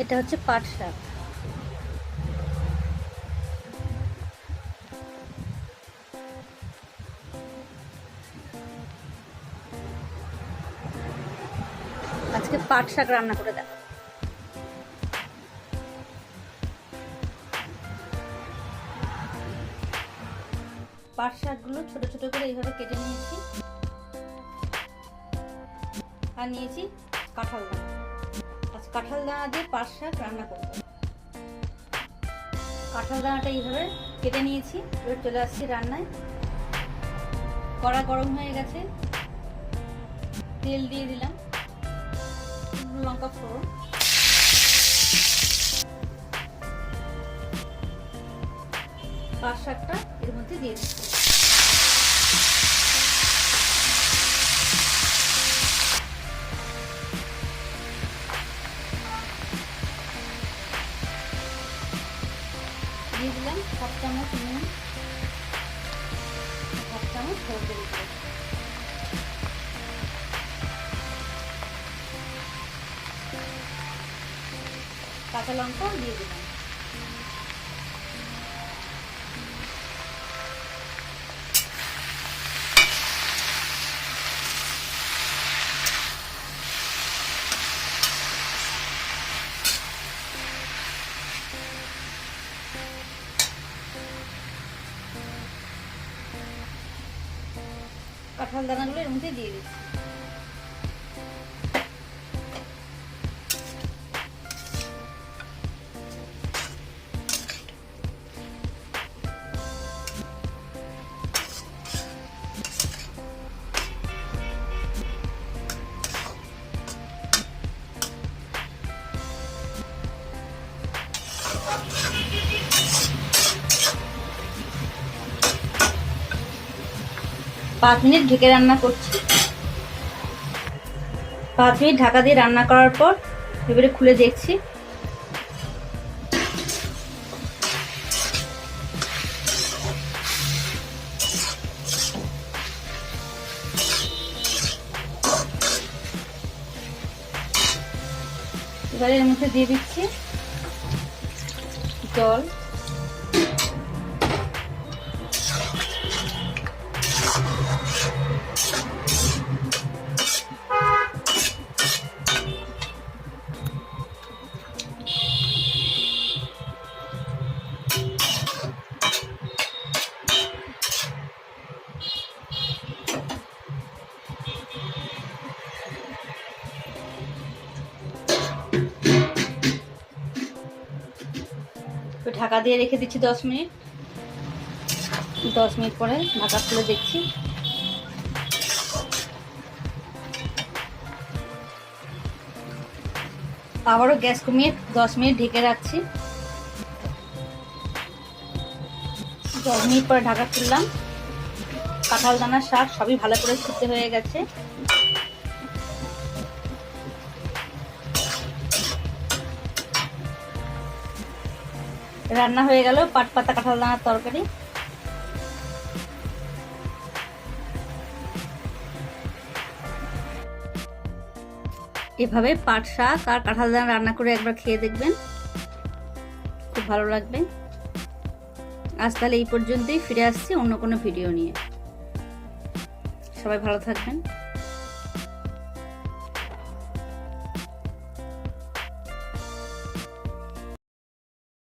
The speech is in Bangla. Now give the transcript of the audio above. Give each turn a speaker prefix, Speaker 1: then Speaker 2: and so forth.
Speaker 1: এটা হচ্ছে পাট শাক। আজকে পাট শাক রান্না করে দেখ। পাট শাকগুলো ছোট ছোট করে এইভাবে কেটে নিয়েছি। আর নিয়েছি কাঁঠাল কাঁঠাল দানা দিয়ে পাট শাক রান্না করব। কাঁঠাল দানাটা এইভাবে কেটে নিয়েছি, এবার চলে আসছি রান্নায়। কড়া গরম হয়ে গেছে, তেল দিয়ে দিলাম, লঙ্কা ফোড়ন। পাট শাকটা এর মধ্যে দিয়ে দিচ্ছি। দিয়ে দিলাম হাফ চামচ নুন হাফ চামচ হলুদের গুঁড়ো। কাঁচা লঙ্কা দিয়ে দিলাম। কাঁঠাল দানাগুলো এর মধ্যে দিয়ে দিচ্ছি। পাঁচ মিনিট ঢেকে রান্না করছি। পাঁচ মিনিট ঢাকা দিয়ে রান্না করার পর এবারে খুলে দেখছি। এবারে এর মধ্যে দিয়ে দিচ্ছি জল। তো ঢাকা দিয়ে রেখে দিচ্ছি দশ মিনিট। দশ মিনিট পরে ঢাকা খুলে দেখছি। আবারও গ্যাস কমিয়ে দশ মিনিট ঢেকে রাখছি। দশ মিনিট পরে ঢাকা খুললাম। কাঁঠাল দানার শাক সবই ভালো করে সিদ্ধ হয়ে গেছে। রান্না হয়ে গেল, পাট পাতা কাঁঠাল দানার তরকারি। এভাবে পাট শাক আর কাঁঠাল দানা রান্না করে একবার খেয়ে দেখবেন। খুব ভালো লাগবে। আজ তাহলে এই পর্যন্তই, ফিরে আসছি অন্য কোনো ভিডিও নিয়ে। সবাই ভালো থাকবেন।